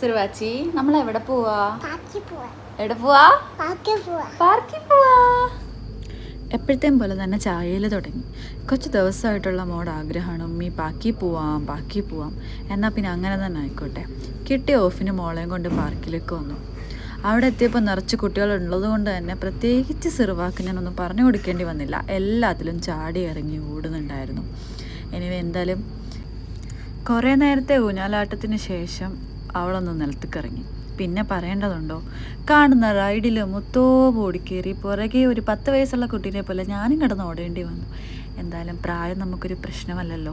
സുരുവാച്ചി നമ്മൾ എവിടെ പോവാ. എവിടെ പോവാ? പാർക്കിൽ പോവാ. എപ്പോഴത്തേം പോലെ തന്നെ ചായയിൽ തുടങ്ങി. കുറച്ച് ദിവസമായിട്ടുള്ള മോഡ് ആഗ്രഹമാണ് ഉമ്മി പാക്കി പോവാം പാക്കി പോവാം. എന്നാൽ പിന്നെ അങ്ങനെ തന്നെ ആയിക്കോട്ടെ. കിട്ടിയ ഓഫിന് മോളെയും കൊണ്ട് പാർക്കിലേക്ക് വന്നു. അവിടെ എത്തിയപ്പോൾ നിറച്ച് കുട്ടികളുള്ളത് കൊണ്ട് തന്നെ പ്രത്യേകിച്ച് സിറുവാക്ക് ഞാനൊന്നും പറഞ്ഞു കൊടുക്കേണ്ടി വന്നില്ല. എല്ലാത്തിലും ചാടി ഇറങ്ങി ഓടുന്നുണ്ടായിരുന്നു. എനിവേ എന്തായാലും കുറേ നേരത്തെ ഊഞ്ഞാലാട്ടത്തിന് ശേഷം അവളൊന്ന് നിലത്തേക്കിറങ്ങി. പിന്നെ പറയേണ്ടതുണ്ടോ? കാണുന്ന റൈഡിൽ മുത്തോ ഓടിക്കേറി പുറകെ ഒരു പത്ത് വയസ്സുള്ള കുട്ടീനെ പോലെ ഞാനും കിടന്ന് ഓടേണ്ടി വന്നു. എന്തായാലും പ്രായം നമുക്കൊരു പ്രശ്നമല്ലല്ലോ.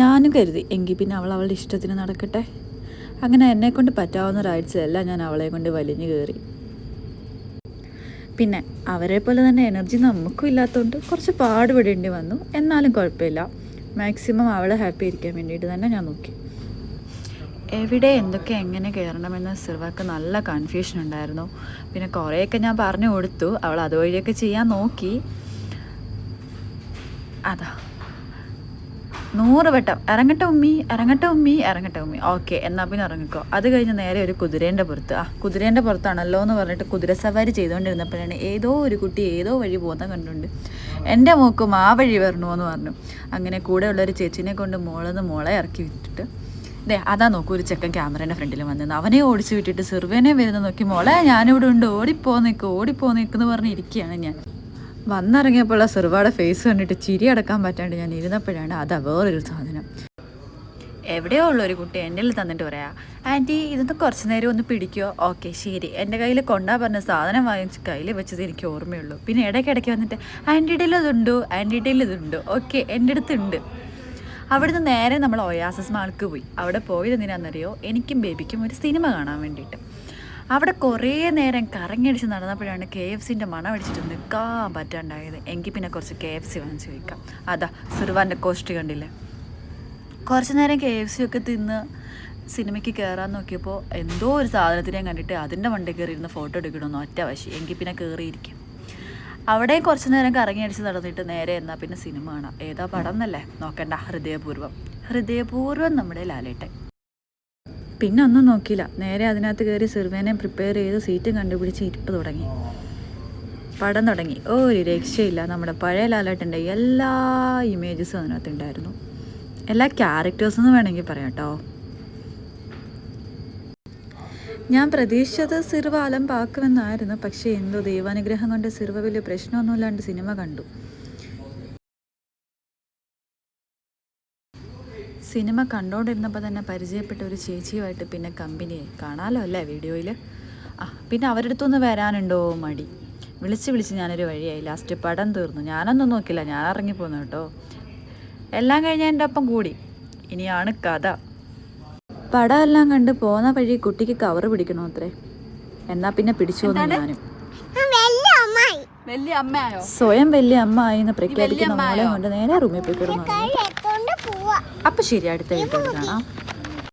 ഞാനും കരുതി എങ്കിൽ പിന്നെ അവൾ അവളുടെ ഇഷ്ടത്തിന് നടക്കട്ടെ. അങ്ങനെ എന്നെക്കൊണ്ട് പറ്റാവുന്ന റൈഡ്സിലെല്ലാം ഞാൻ അവളെ കൊണ്ട് വലിഞ്ഞു കയറി. പിന്നെ അവരെ പോലെ തന്നെ എനർജി നമുക്കും ഇല്ലാത്തതുകൊണ്ട് കുറച്ച് പാടുപെടേണ്ടി വന്നു. എന്നാലും കുഴപ്പമില്ല. മാക്സിമം അവളെ ഹാപ്പി ഇരിക്കാൻ വേണ്ടിയിട്ട് തന്നെ ഞാൻ നോക്കി. എവിടെ എന്തൊക്കെ എങ്ങനെ കയറണമെന്ന് സിർവക്ക് നല്ല കൺഫ്യൂഷൻ ഉണ്ടായിരുന്നു. പിന്നെ കുറേയൊക്കെ ഞാൻ പറഞ്ഞു കൊടുത്തു. അവൾ അതുവഴിയൊക്കെ ചെയ്യാൻ നോക്കി. അതാ. നൂറ് വട്ടം ഇറങ്ങട്ടെ ഉമ്മി ഇറങ്ങട്ടെ ഉമ്മി ഇറങ്ങട്ടെ ഉമ്മി. ഓക്കെ എന്നാൽ പിന്നെ ഇറങ്ങിക്കോ അത് കഴിഞ്ഞ് നേരെ ഒരു കുതിരേന്റെ പുറത്ത്. ആ കുതിരേന്റെ പുറത്താണല്ലോ എന്ന് പറഞ്ഞിട്ട് കുതിര സവാരി ചെയ്തുകൊണ്ടിരുന്നപ്പോഴാണ് ഏതോ ഒരു കുട്ടി ഏതോ വഴി പോകുന്ന കണ്ടുണ്ട് എന്റെ മൂക്കും ആ വഴി വരണമെന്ന് പറഞ്ഞു. അങ്ങനെ കൂടെയുള്ള ഒരു ചേച്ചിനെ കൊണ്ട് മോളെന്ന് മോളെ ഇറക്കി വിട്ടിട്ട് ദേ അതാ നോക്കൂ ഒരു ചെക്കൻ ക്യാമറേന്റെ ഫ്രണ്ടിൽ വന്നത് അവനെ ഓടിച്ചു വിട്ടിട്ട് സിർവേനെ വരുന്ന നോക്കി മോളെ ഞാനിവിടെ ഉണ്ട്. ഓടിപ്പോ നിൽക്ക് ഓടിപ്പോ നിൽക്കുന്ന പറഞ്ഞ് ഇരിക്കുകയാണ് ഞാൻ. വന്നിറങ്ങിയപ്പോൾ സിർവയുടെ ഫേസ് കണ്ടിട്ട് ചിരി അടക്കാൻ പറ്റാണ്ട് ഞാൻ ഇരുന്നപ്പോഴാണ് അതാ വേറൊരു സാധനം. എവിടെയോ ഉള്ള ഒരു കുട്ടി എന്റെ തന്നിട്ട് പറയാ ആന്റി ഇതൊന്ന് കുറച്ച് നേരം ഒന്ന് പിടിക്കുമോ ഓക്കെ ശരി. എന്റെ കയ്യിൽ കൊണ്ടാ പറഞ്ഞ സാധനം വാങ്ങിച്ച് കയ്യിൽ വെച്ചത് എനിക്ക് ഓർമ്മയുള്ളൂ. പിന്നെ ഇടയ്ക്കിടയ്ക്ക് വന്നിട്ട് ആന്റിയുടെ ഇതുണ്ടോ ആന്റിയുടെ ഇതുണ്ടോ. ഓക്കെ എന്റെ അടുത്തുണ്ട്. അവിടുന്ന് നേരെ നമ്മൾ ഒയാസസ് മാൾക്ക് പോയി. അവിടെ പോയത് എന്തിനാണെന്നറിയോ എനിക്കും ബേബിക്കും ഒരു സിനിമ കാണാൻ വേണ്ടിയിട്ട്. അവിടെ കുറേ നേരം കറങ്ങിയടിച്ച് നടന്നപ്പോഴാണ് കെ എഫ് സിന്റെ മണം അടിച്ചിട്ട് നിൽക്കാൻ പറ്റാണ്ടായത്. എങ്കിൽ പിന്നെ കുറച്ച് കെ എഫ് സി വാങ്ങിച്ച് വയ്ക്കാം. അതാ സിർവാന്റെ കോസ്റ്റ് കണ്ടില്ലേ? കുറച്ച് നേരം കെ എഫ് സി ഒക്കെ തിന്ന് സിനിമയ്ക്ക് കയറാൻ നോക്കിയപ്പോൾ എന്തോ ഒരു സാധനത്തിനെ കണ്ടിട്ട് അതിന്റെ വണ്ടി കയറി ഇരുന്ന് ഫോട്ടോ എടുക്കണമെന്ന് ഒറ്റ വശി. എങ്കിൽ പിന്നെ കയറിയിരിക്കും. അവിടെ കുറച്ച് നേരം കറങ്ങി അടിച്ച് നടന്നിട്ട് നേരെ എന്നാൽ പിന്നെ സിനിമ കാണാം. ഏതാ പടം എന്നല്ലേ? നോക്കണ്ട. ഹൃദയപൂർവം ഹൃദയപൂർവം നമ്മുടെ ലാലേട്ടൻ. പിന്നെ ഒന്നും നോക്കിയില്ല. നേരെ അതിനകത്ത് കയറി സിർവേനെ പ്രിപ്പയർ ചെയ്ത് സീറ്റും കണ്ടുപിടിച്ച് ഇരിപ്പ് തുടങ്ങി. പടം തുടങ്ങി. ഒരു രക്ഷയില്ല. നമ്മുടെ പഴയ ലാലേട്ടന്റെ എല്ലാ ഇമേജസും അതിനകത്ത് ഉണ്ടായിരുന്നു. എല്ലാ ക്യാരക്ടേഴ്സെന്ന് വേണമെങ്കിൽ പറയാം കേട്ടോ ഞാൻ പ്രതീക്ഷിച്ചത് സിർവ അലമ്പാക്കുമെന്നായിരുന്നു. പക്ഷേ എന്തോ ദൈവാനുഗ്രഹം കൊണ്ട് സിർവ വലിയ പ്രശ്നമൊന്നുമില്ലാണ്ട് സിനിമ കണ്ടു. സിനിമ കണ്ടോണ്ടിരുന്നപ്പോൾ തന്നെ പരിചയപ്പെട്ട ഒരു ചേച്ചിയുമായിട്ട് പിന്നെ കമ്പനിയായി കാണാലോ അല്ലേ വീഡിയോയിൽ ആ പിന്നെ അവരുടെ അടുത്തൊന്ന് വരാനുണ്ടോ മടി? വിളിച്ച് വിളിച്ച് ഞാനൊരു വഴിയായി. ലാസ്റ്റ് പടം തീർന്നു. ഞാനൊന്നും നോക്കില്ല. ഞാൻ ഇറങ്ങിപ്പോന്നു കേട്ടോ. എല്ലാം കഴിഞ്ഞ് എന്റെ ഒപ്പം കൂടി. ഇനിയാണ് കഥ. പടം എല്ലാം കണ്ട് പോന്ന വഴി കുട്ടിക്ക് കവർ പിടിക്കണോ അത്രേ? എന്നാ പിന്നെ പിടിച്ചു വന്നു ഞാനും. സ്വയം വലിയ അമ്മ ആയി എന്ന് പ്രഖ്യാപിക്കുന്ന മോളെ കൊണ്ട് നേരെ റൂമിൽ പോയി കിടന്നു. അപ്പൊ ശരി അടുത്ത വീട്ടിൽ കാണാം.